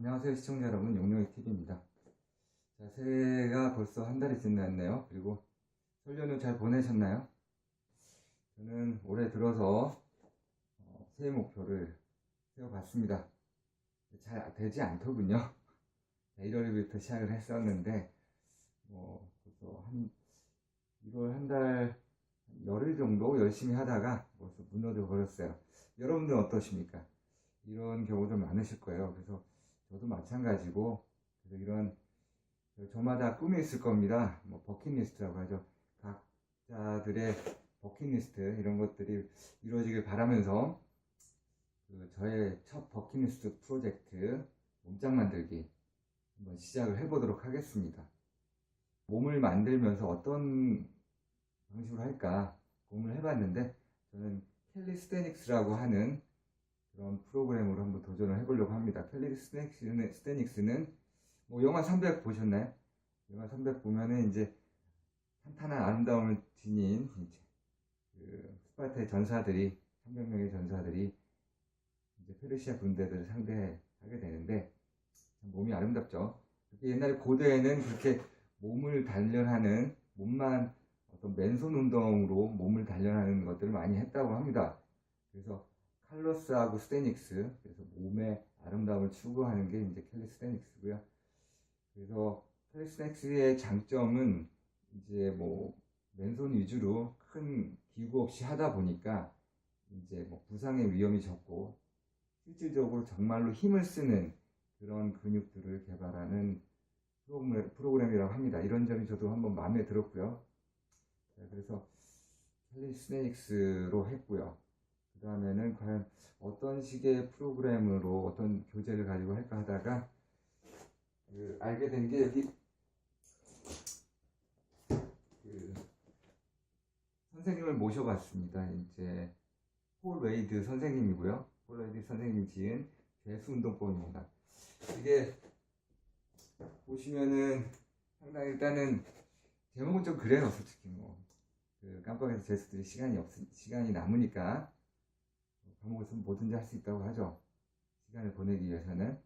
안녕하세요 시청자 여러분 용룡이 TV입니다. 자 새해가 벌써 한 달이 지났네요. 그리고 설 연휴 잘 보내셨나요? 저는 올해 들어서 어, 새해 목표를 세워봤습니다. 잘 되지 않더군요. 1월부터 시작을 했었는데 뭐 벌써 한 1월 한 달 열흘 정도 열심히 하다가 벌써 무너져 버렸어요. 여러분들은 어떠십니까? 이런 경우도 많으실 거예요. 그래서 저도 마찬가지고 그래서 이런 저마다 꿈이 있을 겁니다. 뭐 버킷리스트라고 하죠. 각자들의 버킷리스트 이런 것들이 이루어지길 바라면서 그 저의 첫 버킷리스트 프로젝트 몸짱 만들기 한번 시작을 해보도록 하겠습니다. 몸을 만들면서 어떤 방식으로 할까 고민을 해봤는데 저는 캘리스테닉스라고 하는 그런 프로그램으로 한번 도전을 해보려고 합니다. 캘리 스테닉스는, 스테닉스는 뭐 영화 300 보셨나요? 영화 300 보면은 이제 탄탄한 아름다움을 지닌 이제 그 스파르타의 전사들이 300명의 전사들이 이제 페르시아 군대들을 상대하게 되는데 참 몸이 아름답죠. 옛날에 고대에는 그렇게 몸을 단련하는 몸만 어떤 맨손 운동으로 몸을 단련하는 것들을 많이 했다고 합니다. 그래서 칼로스하고 스테닉스 그래서 몸의 아름다움을 추구하는 게 이제 캘리스테닉스고요. 그래서 캘리스테닉스의 장점은 이제 뭐 맨손 위주로 큰 기구 없이 하다 보니까 이제 뭐 부상의 위험이 적고 실질적으로 정말로 힘을 쓰는 그런 근육들을 개발하는 프로그램, 프로그램이라고 합니다. 이런 점이 저도 한번 마음에 들었고요. 네, 그래서 캘리스테닉스로 했고요. 그 다음에는 과연 어떤 식의 프로그램으로 어떤 교재를 가지고 할까 하다가 그 알게 된 게 여기 그 선생님을 모셔봤습니다. 이제 폴 웨이드 선생님이고요. 폴 웨이드 선생님이 지은 배수 운동법입니다. 이게 보시면은 상당히 일단은 제목은 좀 그래요, 솔직히 뭐. 그 깜빡해서 제수들이 시간이 없 시간이 남으니까 과목에서 뭐든지 할 수 있다고 하죠. 시간을 보내기 위해서는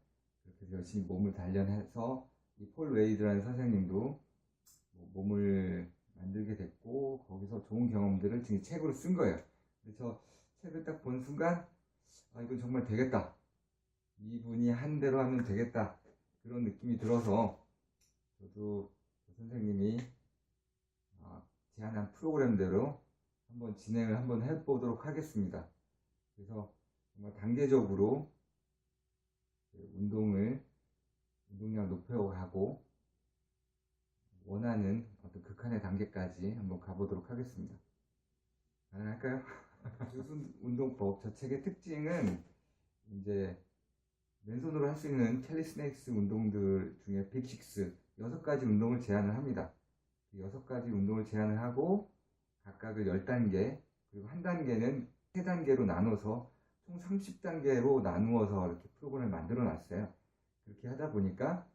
그렇게 열심히 몸을 단련해서 이 폴 웨이드라는 선생님도 뭐 몸을 만들게 됐고 거기서 좋은 경험들을 지금 책으로 쓴 거예요. 그래서 책을 딱 본 순간 아 이건 정말 되겠다. 이분이 한 대로 하면 되겠다. 그런 느낌이 들어서 저도 그 선생님이 아, 제안한 프로그램대로 한번 진행을 한번 해보도록 하겠습니다. 그래서 정말 단계적으로 그 운동을 운동량 높여가고 원하는 어떤 극한의 단계까지 한번 가보도록 하겠습니다. 가능할까요? 유순 운동법 저 책의 특징은 이제 맨손으로 할 수 있는 캘리스네이스 운동들 중에 빅식스 여섯 가지 운동을 제안을 합니다. 그 여섯 가지 운동을 제안을 하고 각각을 10단계 그리고 한 단계는 세 단계로 나눠서 총 30단계로 나누어서 이렇게 프로그램을 만들어 놨어요. 그렇게 하다 보니까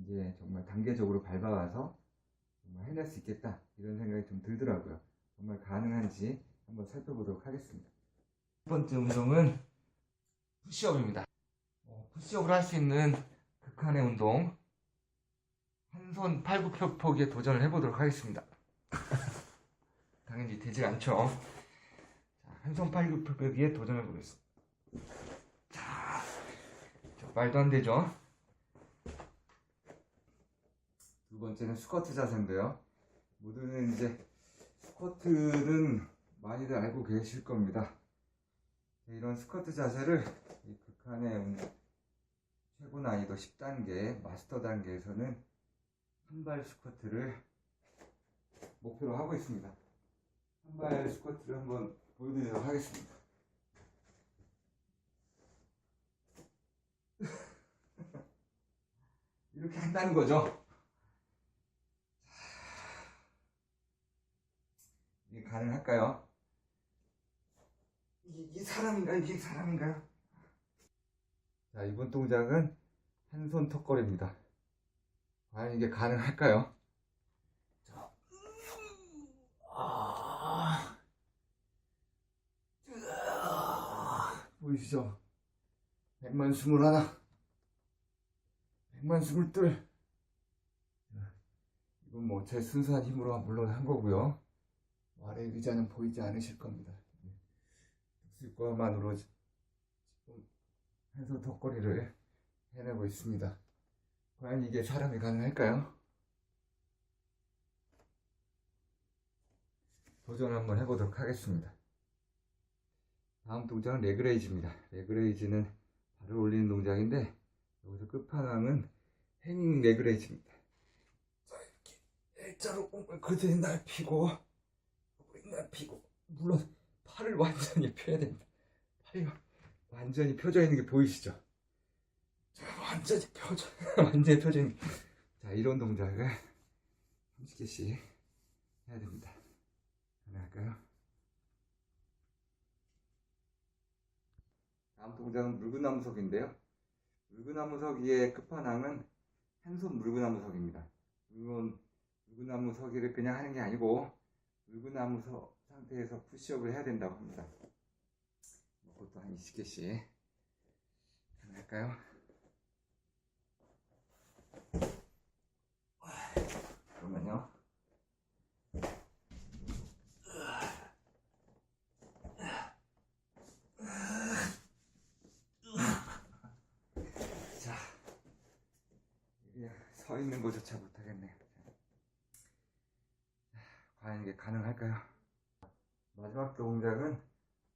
이제 정말 단계적으로 밟아와서 정말 해낼 수 있겠다 이런 생각이 좀 들더라고요. 정말 가능한지 한번 살펴보도록 하겠습니다. 첫 번째 운동은 푸시업입니다. 어, 푸시업을 할 수 있는 극한의 운동 한 손 팔굽혀펴기에 도전을 해보도록 하겠습니다. 당연히 되지 않죠. 한손 팔굽혀펴기에 도전해 보겠습니다. 자, 저 말도 안 되죠. 두 번째는 스쿼트 자세인데요. 모두는 이제 스쿼트는 많이들 알고 계실 겁니다. 이런 스쿼트 자세를 이 극한의 운- 최고 난이도 10단계 마스터 단계에서는 한 발 스쿼트를 목표로 하고 있습니다. 한 발 스쿼트를 한번 보여드리도록 하겠습니다. 이렇게 한다는 거죠. 이게 가능할까요? 이, 이 사람인가요? 이게 사람인가요? 자, 이번 동작은 한 손 턱걸이입니다. 과연 이게 가능할까요? 자, 아, 으아, 보이시죠? 100만 스물 하나. 백만 스물 둘. 이건 뭐 제 순수한 힘으로 물론 한 거고요. 뭐 아래 의자는 보이지 않으실 겁니다. 지금 한손 턱걸이를 해내고 있습니다. 과연 이게 사람이 가능할까요? 도전 한번 해보도록 하겠습니다. 다음 동작은 레그레이즈입니다. 레그레이즈는 발을 올리는 동작인데 여기서 끝판왕은 행잉 레그레이즈입니다. 자 이렇게 일자로 몸을 그대로 날피고 몸을 날피고 물론 팔을 완전히 펴야 됩니다. 팔이 완전히 펴져 있는 게 보이시죠? 자, 완전히 펴져 완전히 펴져 있는 자 이런 동작을 30개씩 해야 됩니다. 가능할까요? 다음 동작은 물구나무석인데요. 물구나무서기의 끝판왕은 한손 물구나무서기입니다. 물론 물구나무서기를 그냥 하는 게 아니고 물구나무서 상태에서 푸시업을 해야 된다고 합니다. 그것도 한 20개씩 가능할까요? 잠깐만요. 자, 그냥 서 있는 것조차 못하겠네요. 자, 과연 이게 가능할까요? 마지막 동작은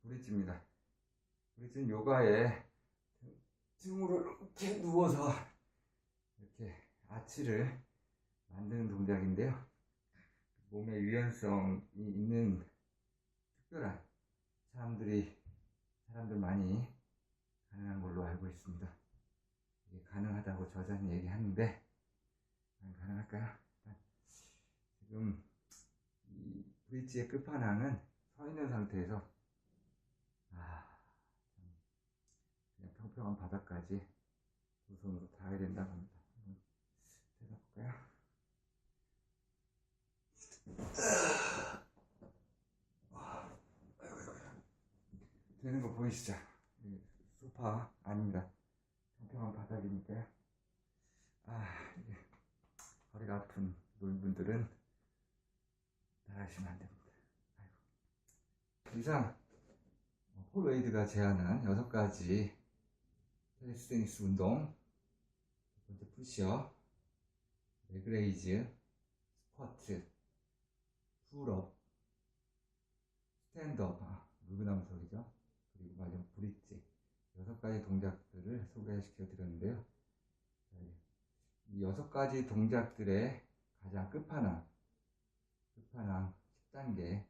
브릿지입니다. 브릿지는 요가에 등으로 이렇게 누워서 이렇게 아치를 만드는 동작인데요. 몸의 유연성이 있는 특별한 사람들이 사람들 많이 가능한 걸로 알고 있습니다. 이게 가능하다고 저자는 얘기하는데 가능할까요? 일단 지금 이 브릿지의 끝판왕은 서 있는 상태에서 아, 참 그냥 평평한 바닥까지 두 손으로 닿아야 된다고 합니다. 한번 해볼까요? 되는 거 보이시죠? 이 소파 아닙니다. 평평한 바닥이니까요. 아, 허리가 아픈 노인분들은 따라하시면 안 됩니다. 아이고. 이상 어, 폴웨이드가 제안한 여섯 가지 텔레스테니스 운동 첫 번째 푸시업, 레그레이즈, 스쿼트, 풀업, 스탠드업, 아, 물구나무석이죠. 그리고 마지막 브릿지 여섯 가지 동작들을 소개시켜 드렸는데요. 여섯 가지 동작들의 가장 끝판왕, 끝판왕 10단계.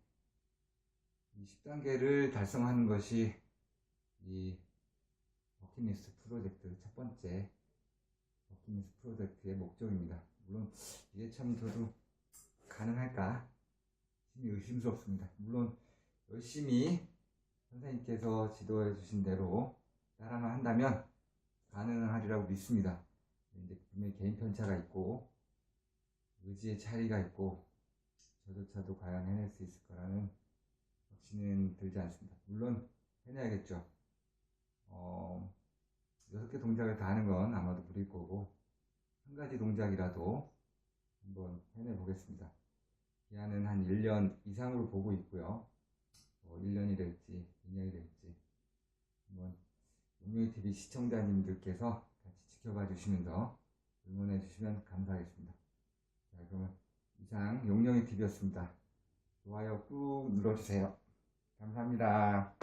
이 10단계를 달성하는 것이 이 버킷리스트 프로젝트 첫 번째 버킷리스트 프로젝트의 목적입니다. 물론 이게 참 저도 가능할까 심히 의심스럽습니다. 물론 열심히 선생님께서 지도해 주신 대로 따라만 한다면 가능하리라고 믿습니다. 이제 분명히 개인 편차가 있고 의지의 차이가 있고 저조차도 과연 해낼 수 있을 거라는 확신은 들지 않습니다. 물론 해내야겠죠. 어, 여섯 개 동작을 다 하는 건 아마도 무리일 거고 한 가지 동작이라도 한번 해내 보겠습니다. 기한은 한 1년 이상으로 보고 있고요. 뭐 1년이 될지 2년이 될지 한번 용용이 TV 시청자님들께서 지켜봐 주시면서 응원해 주시면 감사하겠습니다. 자, 그러면 이상 용용이 TV였습니다. 좋아요 꾹 눌러주세요. 감사합니다.